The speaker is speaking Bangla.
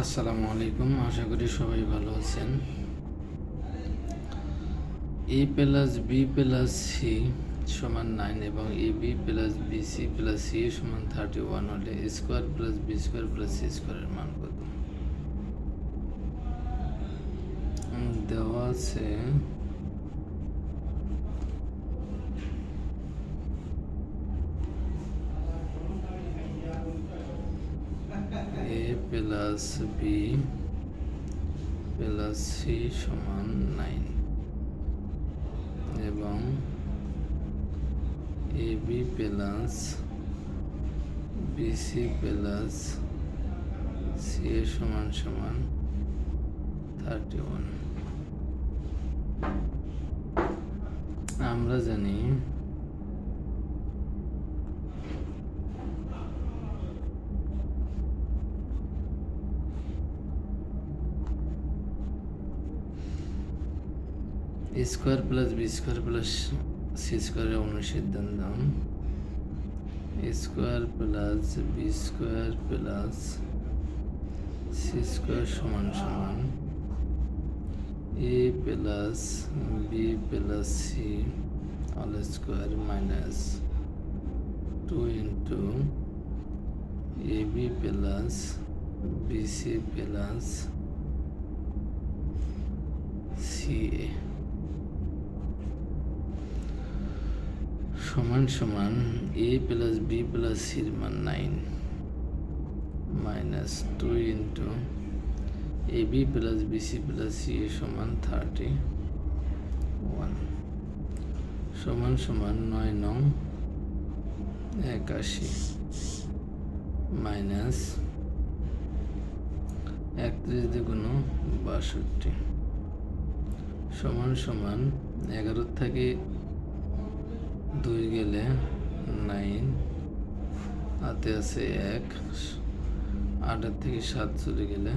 আসসালামু আলাইকুম, আশা করি সবাই ভালো আছেন। A plus B plus C সমান নাইন এবং A B plus B C plus C সমান থার্টি ওয়ান হলে square plus B square plus C স্কোয়ারের মান কত? দেওয়া আছে A plus B plus C সমান নাইন। এবং A B plus BC plus, C A সমান সমান থার্টি ওয়ান। আমরা জানি square plus B square plus C স্কোয়ারের অনুসিদ্ধান্ত square plus B square plus C square সমান সমান A plus B plus C all square minus two into A B plus BC plus C A. সমান সমান এ প্লাস বি প্লাস সির মান nine minus two into A B plus BC plus C A সমান থার্টি ওয়ান সমান সমান নয় নং একাশি মাইনাস একত্রিশ দ্বিগুণ বাষট্টি সমান সমান এগারো থেকে দুই গেলে নাইন হাতে আছে এক আটের থেকে সাত চলে গেলে